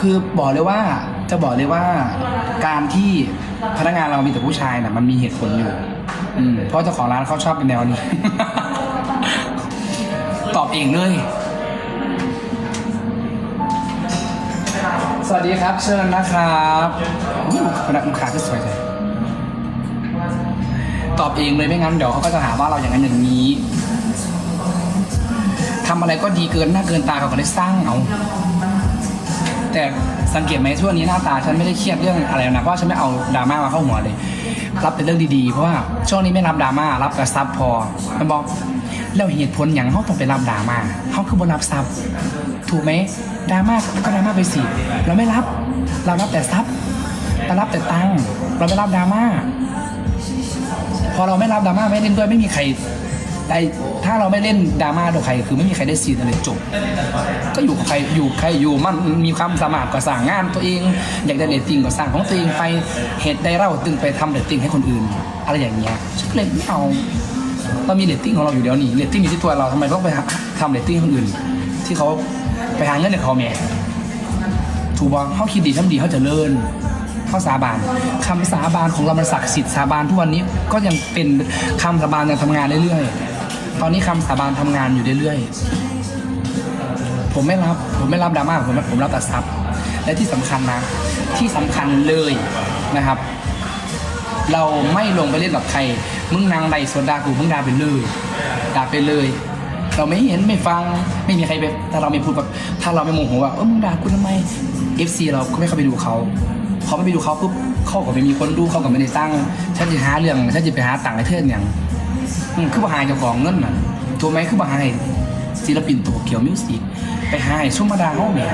คือบอกเลยว่าจะบอกเลยว่าการที่พนักงานเรามีแต่ผู้ชายน่ะมันมีเหตุผลอยู่ อืมเพราะเจ้าของร้านเขาชอบเป็นแนวนี้ ตอบเองเลย สวัสดีครับ เชิญนะครับพนักลูกค้าก็สวยเลยตอบเองเลยไม่งั้นเดี๋ยวเขาก็จะหาว่าเราอย่างนั้นอย่างนี้ทำอะไรก็ดีเกินหน้าเกินตาเขาก็ได้สร้างเอา แต่สังเกตไหมช่วงนี้หน้าตาฉันไม่ได้เครียดเรื่องอะไรนะเพราะฉันไม่เอาดราม่ามาเข้าหัวเลย รับแต่เรื่องดีๆเพราะว่าช่วงนี้ไม่รับดราม่ารับแต่ซับพอมันบอกแล้วเหตุผลอย่างเขาต้องไปรับดราม่าเขาคือบนรับซับถูกไหมดราม่าก็ดราม่าไปสิเราไม่รับ เรารับแต่ซับเรารับแต่ตังเราไม่รับดราม่าพอเราไม่รับดราม่าไม่เล่นด้วยไม่มีใคร ได้ถ้าเราไม่เล่นดราม่ากับใคร คือไม่มีใครได้ซีนอะไรจบ ก็อยู่กับใครอยู่ใครอยู่มันมีความสามารถก็สั่งงานตัวเอง อยากได้เรตติ้งก็สั่งของตัวเองไปเหตุใดเราตึงไปทำเรตติ้งให้คนอื่น อะไรอย่างเงี้ยฉันก็เลยไม่เอาเรามีเรตติ้งของเราอยู่เดี๋ยวนี้เรตติ้งอยู่ที่ตัวเราทำไมต้องไปทำเรตติ้งคนอื่น ที่เขาไปหาเงินจากเขาแม่ถูกบ้างเขาคิดดีทำดีเขาจะเลินเขาสาบานคำสาบานของเรามันศักดิ์สิทธิ์สาบานทุกวันนี้ก็ยังเป็นคำสาบานยังทำงานเรื่อยๆ ตอนนี้คำสาบานทำงานอยู่เรื่อยๆ ผมไม่รับ ผมไม่รับดราม่าผมผมรับแต่ซับและที่สำคัญนะ ที่สำคัญเลยนะครับ เราไม่ลงไปเล่นกับใคร มึงนางใดโซดากูมึงด่าไปเลยด่าไปเลย เราไม่เห็นไม่ฟังไม่มีใครไปถ้าเราไม่พูดแบบถ้าเราไม่โมโหว่าเออมึงด่ากูทำไม FC เราก็ไม่เข้าไปดูเขาพอไม่ไปดูเขาปุ๊บเขาก็ไม่มีคนดูเขาก็ไม่ได้ตั้งฉันจะหาเรื่องฉันจะไปหาต่างประเทศอย่าง อืมคือบ่หาเจ้าของเงินน่ะถูกไหมคือบ่หายศิลปินตัวเขียวมิวสิกไปหายชุ่มมาดาเฮาเนี่ย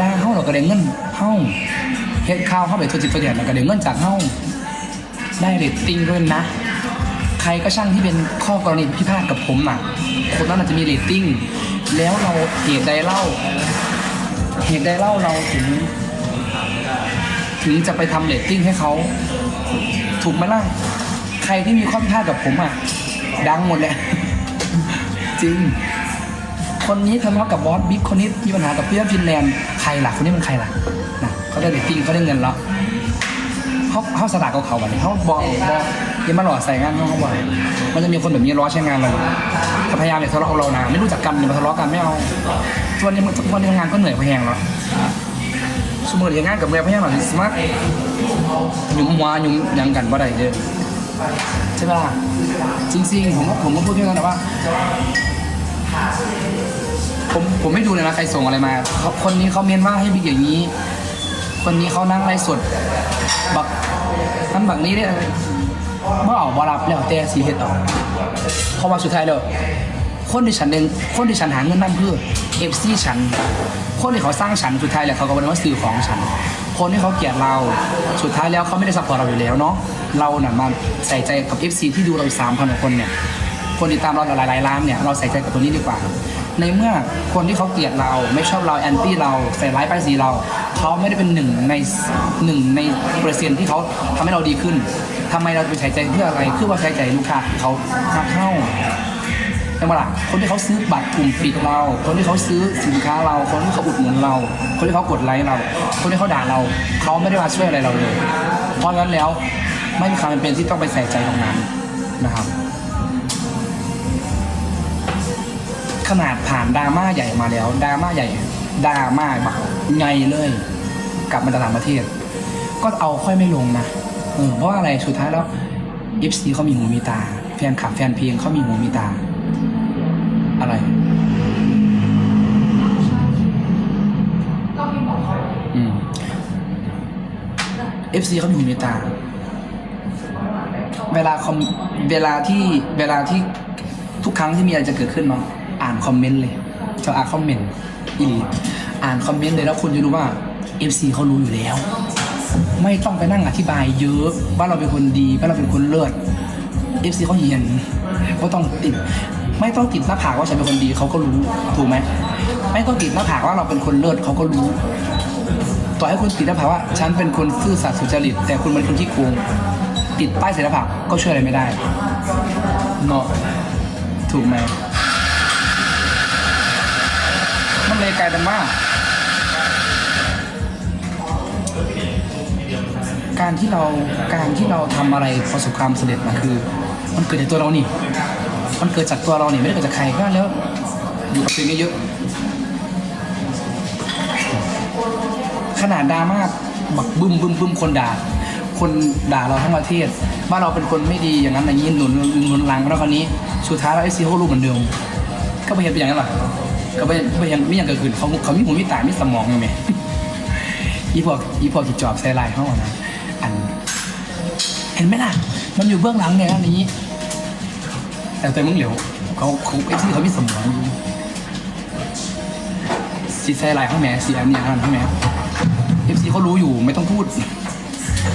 ดาเฮาเราก็ได้เงินเฮาเฮ็ดข้าวเฮาไปทั่วจิตทั่วเดียดเราก็ได้เงินจากเฮาได้เรตติ้งด้วยนะ ใครก็ช่างที่เป็นข้อกรณีพิพาทกับผมน่ะคนนั้นอาจจะมีเรตติ้งแล้วเราเหตุใดเล่า เหตุใดเล่าเราถึง ถึงจะไปทำเรตติ้งให้เขา ถูกไหมล่ะ ใครที่มีข้อพิพาทกับผมอะ ดังหมดเลยจริง คนนี้ทะเลาะกับบอสบิ๊กคนนี้มีปัญหากับเพื่อนฟินแลนด์ใครล่ะคนนี้เป็นใครล่ะนะเขาได้เรตติ้งเขาได้เงินแล้วเขาเขาสลากกับเขาแบบนี้เขาบอกบอกยังมาหลอกใส่งานเขาบอกมันจะมีคนแบบนี้ล้อใช้งานเราพยายามจะทะเลาะกับเรานะไม่รู้จักกันอย่ามาทะเลาะกันไม่เอาทุกวันนี้ทุกวันนี้ทำงานก็เหนื่อยพแหงแล้วสมมติอย่างงานกับเมียพะแหงหน่อยสมัครหยุ่มหัวหยุ่มยังกันว่าใดเด้อ ใช่ป่ะจริงๆ ผมก็ผมก็พูดแค่นั้นแหละว่า ผมผมไม่ดูเลยนะใครส่งอะไรมา คนนี้เขาเมียนว่าให้บิ๊กอย่างนี้ คนนี้เขานั่งไลฟ์สดบักนั่นบักนี้เนี่ยเมื่อออกบอรับแล้วแต่สีเฮ็ดออกพราะว่าสุดท้ายแล้วคนที่ฉันเองคนที่ฉันหาเงินนั่นเพื่อเอฟซีฉัน คนที่เขาสร้างฉันสุดท้ายแหล้วเขาก็เป็นว่าสื่อของฉัน คนที่เขาเกลียดเรา สุดท้ายแล้วเขาไม่ได้ซัพพอร์ตเราอยู่แล้วเนาะ เราน่ะมาใส่ใจกับ FC ที่ดูเราสามพันกว่าคนเนี่ย คนติดตามเราหลายๆล้านเนี่ย เราใส่ใจกับตัวนี้ดีกว่า ในเมื่อคนที่เขาเกลียดเราไม่ชอบเราแอนตี้เราใส่ร้ายป้ายสีเรา เขาไม่ได้เป็นหนึ่งในหนึ่งในเปอร์เซ็นต์ที่เขาทำให้เราดีขึ้นทำไมเราไปใส่ใจเพื่ออะไรเพื่อว่าใส่ใจลูกค้าเขามาเข้า ใช่ไหมล่ะคนที่เขาซื้อบัตรกลุ่มปิดเรา คนที่เขาซื้อสินค้าเรา คนที่เขาอุดหนุนเรา คนที่เขากดไลค์เรา คนที่เขาด่าเราเขาไม่ได้มาช่วยอะไรเราเลย เพราะงั้นแล้วไม่มีความจำเป็นที่ต้องไปใส่ใจตรงนั้นนะครับขนาดผ่านดราม่าใหญ่มาแล้วดราม่าใหญ่ดราม่าแบบใหญ่เลย กลับมาตลาดประเทศ ก็เอาค่อยไม่ลงนะเออเพราะอะไรสุดท้ายแล้ว FC เขามีหูมีตา แฟนคลับแฟนเพลงเขามีหูมีตา อะไร อืม FC เขามีหูมีตา เวลาคอมเวลาที่เวลาที่ทุกครั้งที่มีอะไรจะเกิดขึ้นเนาะอ่านคอมเมนต์เลยจะอ่านคอมเมนต์อีหลีอ่านคอมเมนต์เลยแล้วคุณจะรู้ว่า FC เขารู้อยู่แล้ว ไม่ต้องไปนั่งอธิบายเยอะว่าเราเป็นคนดีว่าเราเป็นคนเลิศ FC เขาเห็นก็ต้องติด ไม่ต้องติดหน้าผากว่าฉันเป็นคนดีเขาก็รู้ถูกไหมไม่ต้องติดหน้าผากว่าเราเป็นคนเลิศเขาก็รู้ ต่อให้คุณติดหน้าผากว่า ฉันเป็นคนซื่อสัตย์สุจริต แต่คุณเป็นคนที่โกงติดป้ายเสียหน้าผากก็ช่วยอะไรไม่ได้เนาะถูกไหมมันเลยกลายเป็นว่าการที่เราการที่เราทำอะไรประสบความสำเร็จมาคือ มันเกิดจากตัวเรานี่ มันเกิดจากตัวเราเนี่ยไม่ได้เกิดจากใครก็แล้วอยู่กับตัวเองเยอะขนาดดราม่าบักบึ้มบึ้มบึ้มคนด่า คนด่าเราทั้งประเทศว่าเราเป็นคนไม่ดีอย่างนั้นอย่างนี้หนุนหนุนหลังแล้วคราวนี้สุดท้ายเราไอซีเขารู้เหมือนเดิมก็ไปเห็นเป็นอย่างนั้นหรอก็ไปไปยังไม่ยังเกิดขึ้นเขาเขามีหูมีตามีสมองไงแม่อีพวกอีพวกที่จอบใส่ลายเขาอะนะอัน เห็นไหมล่ะ มันอยู่เบื้องหลังเนี่ยอันนี้ แต่ตัวมึงเหลียวเขาเขาไอ้ที่เขามีสมองอยู่สีใส่ลายเขาแหมสีอันเนี้ยเขาแหมเอฟซีเขารู้อยู่ไม่ต้องพูด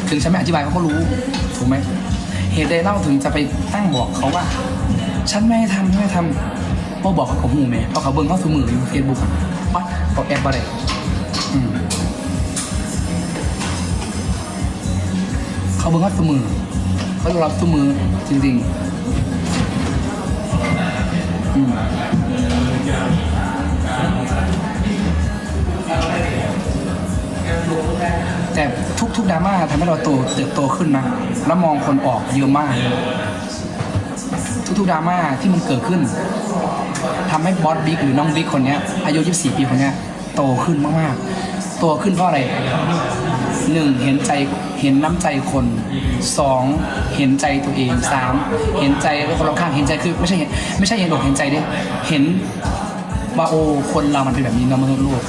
ถึงฉันไม่อธิบายเขาก็รู้ถูกไหมเหตุใดเล่าถึงจะไปตั้งบอกเขาว่า ฉันไม่ให้ทำไม่ให้ทำเพราะบอกเขาของหูแม่เพราะเขาเบิ่งเขาสมืออยู่เฟซบุ๊กปั๊บบอกแอปอะไรอืมเขาเบิ่งว่าสมือเขายอมรับสมือจริง ๆ แต่ทุกๆดราม่าทำให้เราโตเติบโตขึ้นนะ แล้วมองคนออกเยอะมาก ทุกๆดราม่าที่มันเกิดขึ้นทำให้บอสบิ๊กหรือน้องบิ๊กคนนี้อายุ 24 ปีคนนี้โตขึ้นมากๆ โตขึ้นเพราะอะไร หนึ่งเห็นใจเห็นน้ำใจคนสองเห็นใจตัวเองสามเห็นใจคนรอบข้างเห็นใจคือไม่ใช่เห็นไม่ใช่เห็นอกเห็นใจเด้เห็นว่าโอ้คนเรามันเป็นแบบนี้เนาะมนุษย์โลก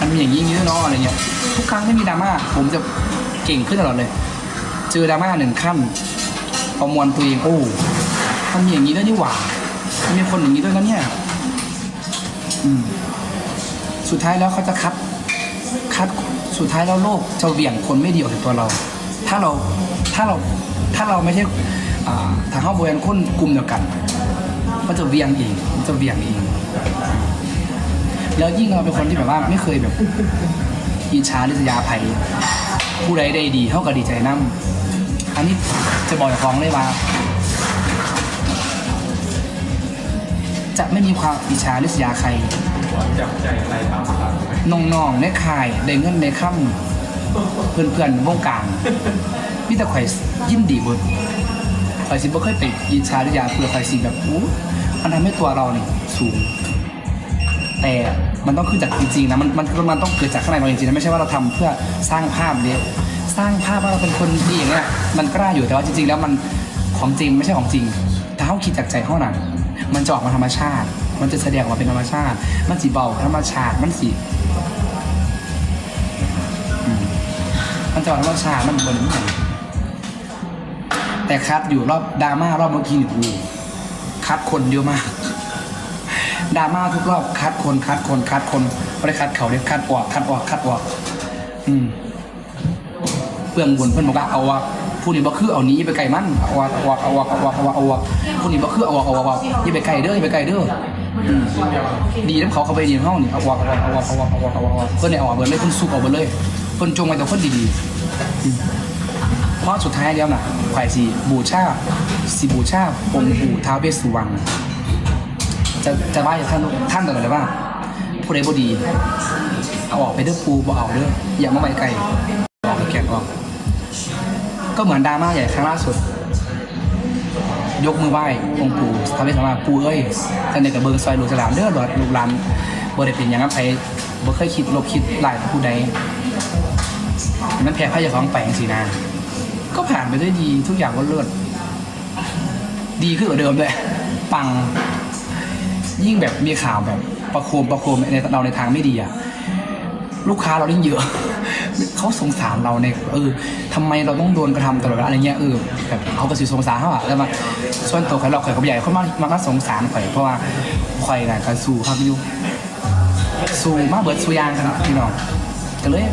มันมีอย่างนี้อย่างนี้ด้วยเนาะอะไรเงี้ยทุกครั้งที่มีดราม่าผมจะเก่งขึ้นตลอดเลย เจอดราม่าหนึ่งขั้นประมวลตัวเองโอ้มันมีอย่างนี้ด้วยนี่หว่ามันมีคนอย่างนี้ด้วยนะเนี่ยอืมสุดท้ายแล้วเขาจะคัด คัดสุดท้ายแล้วโลกจะเหวี่ยงคนไม่เดีออกจากตัวเรา ถ้าเราถ้าเราถ้าเราไม่ใช่ทางเข้าบริเวณคนกลุ่มเดียวกันมันจะเวียงเองมันจะเวียงเองแล้วยิ่งเราเป็นคนที่แบบว่าไม่เคยแบบอิจฉาหริษยาภัยผู้ใดได้ดีเท่ากับดีใจนั่อันนี้จะบอกฟ้องเลยว่า จะไม่มีความอิจฉาหริษยาใคร จับใจใครตามสังน้องๆในค่ายได้เงินในค่ำเพื่อนๆวงการพี่แต่ข่อยยินดีเบิดข่อยสิบ่เคยไปยินชาหรือยาเพื่อข่อยสิแบบอู้มันทำให้ตัวเราเนี่ยสูง แต่มันต้องขึ้นจากจริงๆนะมันมันมันต้องเกิดจากข้างในเราจริงๆนะไม่ใช่ว่าเราทำเพื่อสร้างภาพเดียวสร้างภาพว่าเราเป็นคนดีอย่างเงี้ยมันกล้าอยู่แต่ว่าจริงๆ แล้วมันของจริงไม่ใช่ของจริงถ้าเขาคิดจากใจเขาหนังมันจะออกมาธรรมชาติ มันจะแสดงออกมาเป็นธรรมชาติ มันสีเบาธรรมชาติมันสีมันจะออกธรรมชาติมันบนนี้แต่คัดอยู่รอบดราม่ารอบเมื่อกี้นี่โอ้โหคัดคนเยอะมากดราม่าทุกรอบคัดคนคัดคนคัดคนไม่ได้คัดเขาเรียกคัดออกคัดออกคัดออก อืมเพื่อนบนเพื่อนบอกว่าเอาวะผู้นี้บอกคือเอานี้ไปไกลมันเอาวะเอาวะเอาวะเอาวะเอาวะเอาวะผู้นี้บอกคือเอาวะเอาวะเอาวะอย่ไปไกลเด้ออย่ไปไกลเด้อ ดีน้ำเขาเขาไปดีห้องนี่เอาวะเอาวะเอาวะเอาวะเอาวะเอาวอาวะเพื่อนเนี่ยเอาวะเบิร์เลยเพื่อนสุกเอาเบิร์เลยเพื่อนจงไว้แต่คนดีๆอืมเพราะสุดท้ายแล้วน่ะฝ่ายสีบูชาสีบูชาองค์ปู่ท้าวเวสสุวรรณจะจะว่าอย่างท่านท่านตลอดเลยว่าผู้ใดบ่ดีเอาออกไปเด้อปูบ่เอาเด้ออย่ามาไว้ไกลออกแกะออก ก็เหมือนดราม่าใหญ่ครั้งล่าสุด ยกมือไหว้องค์ปู่ทำให้สามารถปู่เอ้ยท่านเด็กกับเบิงซอยลูกสลามเด้อหลอดลูกหลานบ่ได้เป็นอย่างนั้นไปบ่เคยคิดลบคิดหลายผู้ใดนั้นแพ้พระยาของไปจังสีนาก็ผ่านไปด้วยดีทุกอย่างก็เลิศดีขึ้นกว่าเดิมเลยปัง ยิ่งแบบมีข่าวแบบประโคมประโคมในเราในทางไม่ดีอะลูกค้าเรายิ่งเยอะ เขาสงสารเราในเออทำไมเราต้องโดนกระทำตลอดเวลาอะไรเงี้ยเออแบบเขาก็สิสงสารเขาอะแล้วมาส่วนตัวข่อยเราข่อยเขาใหญ่เขามามามาสงสารข่อยเพราะว่าข่อยน่ะการสู้ครับพี่ยูสู้มากเบิดสู้ยางครับพี่น้องก็เลย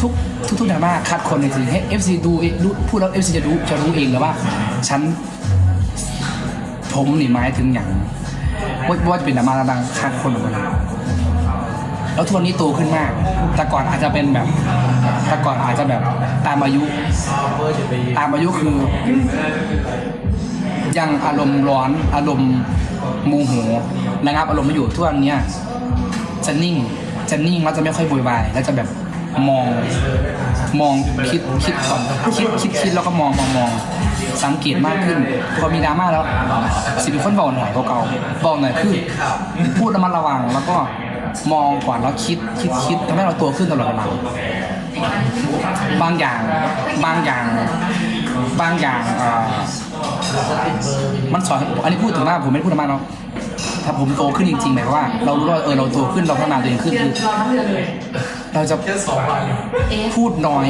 ทุกทุกทุกดราม่าคัดคนจริงๆให้ FC ดูเองดูพูดแล้ว FC จะรู้จะรู้เองเลยว่าฉันผมนี่หมายถึงอย่างว่าจะเป็นดราม่าดังคัดคนออกมา แล้วทุกวันนี้โตขึ้นมาก แต่ก่อนอาจจะเป็นแบบ แต่ก่อนอาจจะแบบตามอายุ ตามอายุคือ ยังอารมณ์ร้อน อารมณ์โมโหระงับอารมณ์ไม่อยู่ทุกวันเนี้ยจะนิ่ง จะนิ่งแล้วจะไม่ค่อยโวยวายแล้วจะแบบมอง มองคิดคิดก่อนคิดคิดคิดแล้วก็มองมองมองสังเกตมากขึ้นพอมีดราม่าแล้วสิเป็นคนเบาหน่อยเก่าๆเบาหน่อยคือพูดระมัดระวังแล้วก็ มองก่อนแล้วคิดคิดคิดทำให้เราโตขึ้นตลอดเวลาบางอย่างบางอย่างบางอย่างเอ่อมันสอนอันนี้พูดถึงว่าผมไม่ได้พูดมากเนาะถ้าผมโตขึ้นจริงๆหมายความว่า เรารู้ว่าเออเราโตขึ้นเราพัฒนาตัวเองขึ้นเดือนคือรอทั้งเดือนเลยเราจะแค่สองวันเอ๊ะพูดน้อย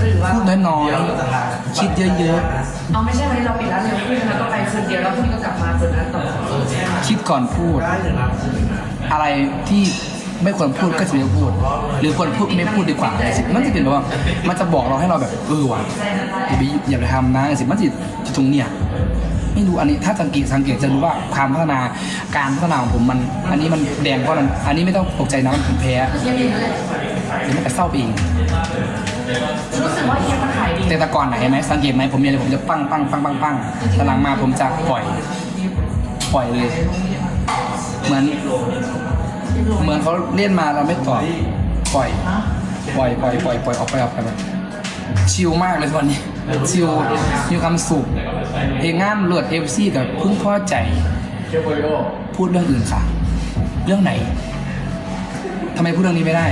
หรือว่าพูดน้อยๆคิดเยอะเอาไม่ใช่วันนี้เราปิดร้านเร็วขึ้นแล้วก็ไปคืนเดียวแล้วพรุ่งนี้ก็กลับมาเปิดร้านต่อๆคิดก่อนพูด อะไรที่ไม่ควรพูดก็จะไม่พูด หรือควรพูดไม่พูดดีกว่ามันจะเป็นแบบว่า มันจะบอกเราให้เราแบบเออว่ะอย่าไปอย่าไปทำนะสิมันจะจะตรงเนี่ยไม่รู้อันนี้ถ้าสังเกตสังเกตจะรู้ว่าความพัฒนาการพัฒนาของผมมัน อันนี้มันแดงเพราะมันอันนี้ไม่ต้องตกใจนะมันแพ้เยี่ยมๆนั่นแหละเดี๋ยวมันจะเศร้าไปเองรู้สึกว่าเยี่ยมมันขายดีแต่แต่ก่อนไหนเห็นไหมสังเกตไหมผมมีอะไรผมจะปั้งปั้งปั้งปั้งปั้งแต่หลังมาผมจะปล่อย ปล่อยเลย เหมือน เหมือนเขาเล่นมาเราไม่ตอบปล่อย ปล่อยปล่อยปล่อยปล่อยออกไปออกไปแบบชิลมากเลยตอนนี้ ชิลมีความสุขเพลงงานเลือดเอฟซีกับพึ่งพ่อใจ พูดเรื่องอื่นค่ะ เรื่องไหนทำไมพูดเรื่องนี้ไม่ได้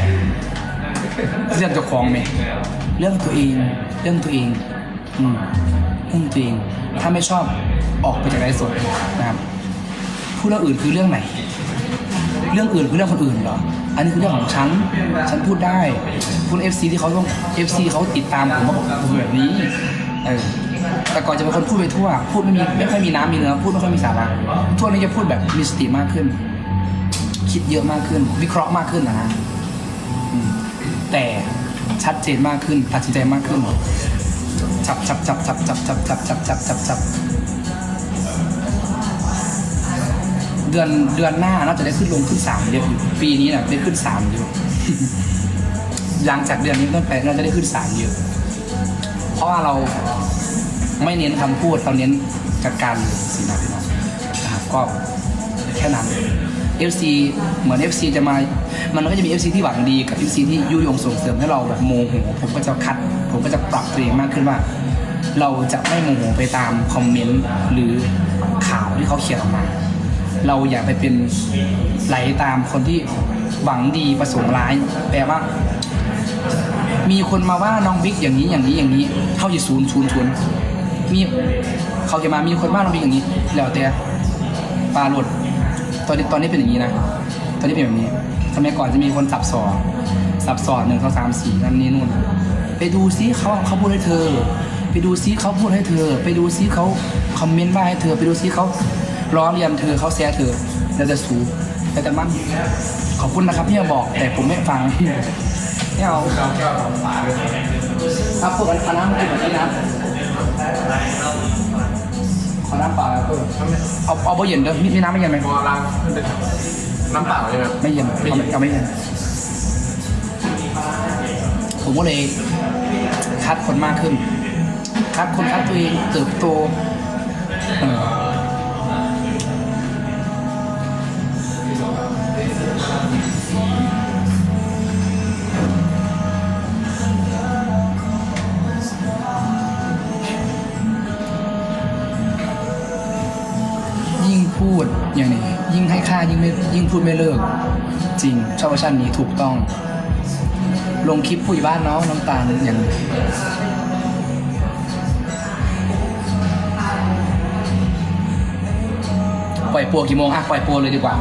เรื่องเจ้าของไหมเรื่องตัวเอง เรื่องตัวเอง อืมเรื่องตัวเอง ถ้าไม่ชอบออกไปจากไลฟ์สดนะครับ พูดเรื่องอื่นคือเรื่องไหน เรื่องอื่นคือเรื่องคนอื่นเหรอ อันนี้คือเรื่องของฉัน ฉันพูดได้ คุณเอฟซีที่เขาต้องเอฟซีเขาติดตามผมว่าผมแบบนี้ เออ แต่ก่อนจะเป็นคนพูดไปทั่ว พูดไม่มีไม่ค่อยมีน้ำมีเนื้อ พูดไม่ค่อยมีสาระทั่วนี้จะพูดแบบมีสติมากขึ้น คิดเยอะมากขึ้น วิเคราะห์มากขึ้นนะฮะแต่ชัดเจนมากขึ้น ตัดสินใจมากขึ้น จับจับจับจับจับจับจับจับจับจับ เดือนเดือนหน้าน่าจะได้ขึ้นลงขึ้นสามเดือนอยู่ปีนี้น่ะได้ขึ้นสามอยู่หลังจากเดือนนี้ต้นไปน่าจะได้ขึ้นสามเยอะ เพราะว่าเราไม่เน้นคำพูดเราเน้นจัดการสินะพี่น้องนะครับก็แค่นั้น FC เหมือน FC จะมา มันก็จะมี FC ที่หวังดีกับ FC ที่ยุยงส่งเสริมให้เราแบบโมโหผมก็จะคัด ผมก็จะปรับตัวเองมากขึ้นว่า เราจะไม่โมโหไปตามคอมเมนต์หรือข่าวที่เขาเขียนออกมา เราอย่าไปเป็นไหลตามคนที่หวังดีประสงค์ร้าย แปลว่า มีคนมาว่าน้องบิ๊กอย่างนี้อย่างนี้อย่างนี้เข้าจะศูนย์ศูนย์ศูนย์มีเขาจะมามีคนว่าน้องบิ๊กอย่างนี้ แล้วแต่ปลาหลุดตอนนี้ตอนนี้เป็นอย่างนี้นะตอนนี้เป็นแบบนี้สมัยก่อนจะมีคนสับสอนสับสอนหนึ่งสองสามสี่นั่นนี่นู่น ไปดูซิเขาเขาพูดให้เธอ ไปดูซิเขาพูดให้เธอ ไปดูซิเขาคอมเมนต์ว่าให้เธอ ไปดูซิเขา ล้อเลียนเธอเขาแซะเธอแล้วจะสูแต่แต่มันขอบคุณนะครับที่มาบอกแต่ผมไม่ฟังไม่เอาเราแก้วของฝาด้วยครับพวกอันน้ำกินแบบนี้นะขอน้ำเปล่าแล้วเพื่อเอาเอาไปเย็นเด้อมีมีน้ำไม่เย็นไหมพอล้างขึ้นเป็นน้ำเปล่าใช่ไหมไม่เย็นเอาไม่เอาไม่เย็นผมก็เลยคัดคนมากขึ้น คัดคนคัดตัวเองเติบโต พูดไม่เลิก จริงชอบเวอร์ชันนี้ถูกต้อง ลงคลิปผู้ใหญ่บ้านเนาะน้ำตาลอย่างปล่อยปัวกี่โมงอะปล่อยปัวเลยดีกว่า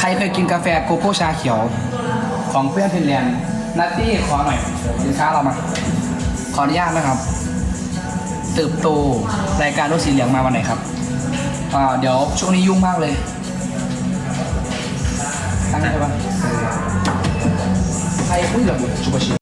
ใครเคยกินกาแฟโกโก้ชาเขียว ของเพื่อนฟินแลนด์นัตตี้ขอหน่อยสินค้าเรามา ขออนุญาตนะครับเติบโตรายการรถสีเหลืองมาวันไหนครับเดี๋ยวช่วงนี้ยุ่งมากเลย 상해가 아예 혼자 죽었어